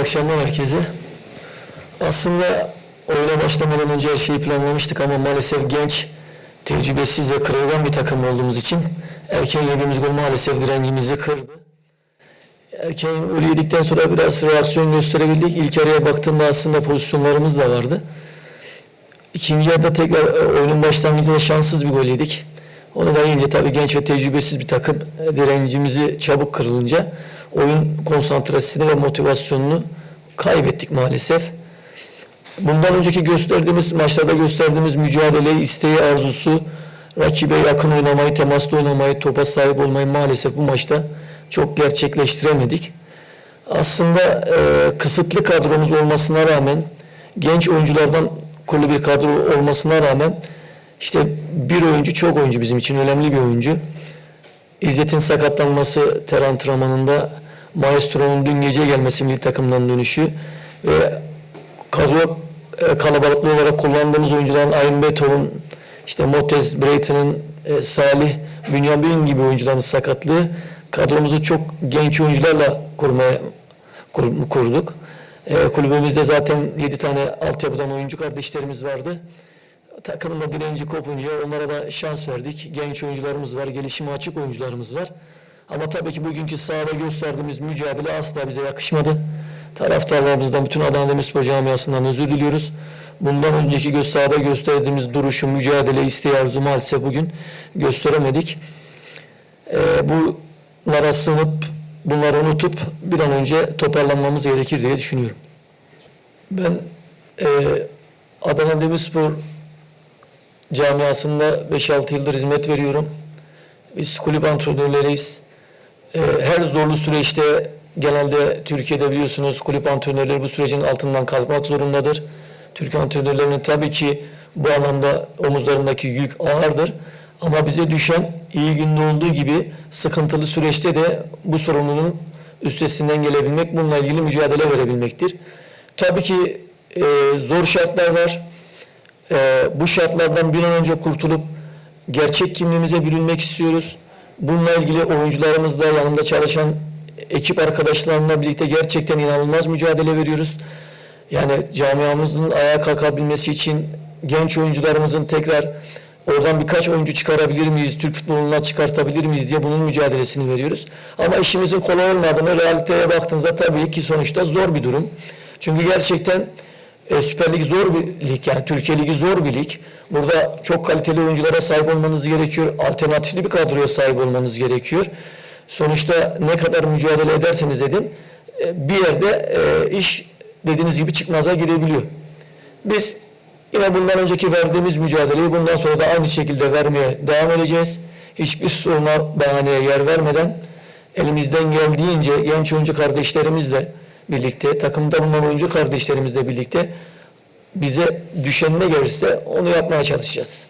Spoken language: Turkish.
akşamlar herkese. Aslında oyuna başlamadan önce her şeyi planlamıştık ama maalesef genç, tecrübesiz ve kırılgan bir takım olduğumuz için erken yediğimiz gol maalesef direncimizi kırdı. Erken golü yedikten sonra biraz reaksiyon gösterebildik. İlk araya baktığımda aslında pozisyonlarımız da vardı. İkinci yarıda tekrar e, oyunun başlangıcında şanssız bir gol yedik. Onu da yiyince tabii genç ve tecrübesiz bir takım e, direncimizi çabuk kırılınca oyun konsantrasını ve motivasyonunu kaybettik maalesef. Bundan önceki gösterdiğimiz maçlarda gösterdiğimiz mücadele, isteği, arzusu, rakibe yakın oynamayı, temaslı oynamayı, topa sahip olmayı maalesef bu maçta çok gerçekleştiremedik. Aslında e, kısıtlı kadromuz olmasına rağmen, genç oyunculardan kurulu bir kadro olmasına rağmen işte bir oyuncu çok oyuncu bizim için önemli bir oyuncu. İzzet'in sakatlanması ter antrenmanında Maestro'nun dün gece gelmesi milli takımdan dönüşü ve kadro e, kalabalıklı olarak kullandığımız oyuncuların Ayn Beethoven, işte Motez, Brayton'ın, e, Salih, Bünyamin gibi oyuncuların sakatlığı kadromuzu çok genç oyuncularla kurmaya kur- kurduk. E, kulübümüzde zaten 7 tane altyapıdan oyuncu kardeşlerimiz vardı. Takımın da direnci kopunca onlara da şans verdik. Genç oyuncularımız var, gelişime açık oyuncularımız var. Ama tabii ki bugünkü sahada gösterdiğimiz mücadele asla bize yakışmadı. Taraftarlarımızdan, bütün Adana Demirspor camiasından özür diliyoruz. Bundan önceki sahada gösterdiğimiz duruşu, mücadele, isteği, arzu maalesef bugün gösteremedik. Ee, bunlara sığınıp, bunları unutup bir an önce toparlanmamız gerekir diye düşünüyorum. Ben e, Adana Demirspor camiasında 5-6 yıldır hizmet veriyorum. Biz kulüp antrenörleriyiz. Ee, her zorlu süreçte genelde Türkiye'de biliyorsunuz kulüp antrenörleri bu sürecin altından kalkmak zorundadır. Türk antrenörlerinin tabii ki bu anlamda omuzlarındaki yük ağırdır. Ama bize düşen iyi günde olduğu gibi sıkıntılı süreçte de bu sorumluluğun üstesinden gelebilmek, bununla ilgili mücadele verebilmektir. Tabii ki e, zor şartlar var. Ee, bu şartlardan bir an önce kurtulup gerçek kimliğimize bürünmek istiyoruz. Bununla ilgili oyuncularımızla, yanımda çalışan ekip arkadaşlarımla birlikte gerçekten inanılmaz mücadele veriyoruz. Yani camiamızın ayağa kalkabilmesi için genç oyuncularımızın tekrar oradan birkaç oyuncu çıkarabilir miyiz, Türk futboluna çıkartabilir miyiz diye bunun mücadelesini veriyoruz. Ama işimizin kolay olmadığını realiteye baktığınızda tabii ki sonuçta zor bir durum. Çünkü gerçekten e, Süper Lig zor bir lig yani Türkiye Ligi zor bir lig. Burada çok kaliteli oyunculara sahip olmanız gerekiyor. Alternatifli bir kadroya sahip olmanız gerekiyor. Sonuçta ne kadar mücadele ederseniz edin e, bir yerde e, iş dediğiniz gibi çıkmaza girebiliyor. Biz yine bundan önceki verdiğimiz mücadeleyi bundan sonra da aynı şekilde vermeye devam edeceğiz. Hiçbir soruna bahaneye yer vermeden elimizden geldiğince genç oyuncu kardeşlerimizle birlikte, takımda bulunan oyuncu kardeşlerimizle birlikte bize düşen ne gelirse onu yapmaya çalışacağız.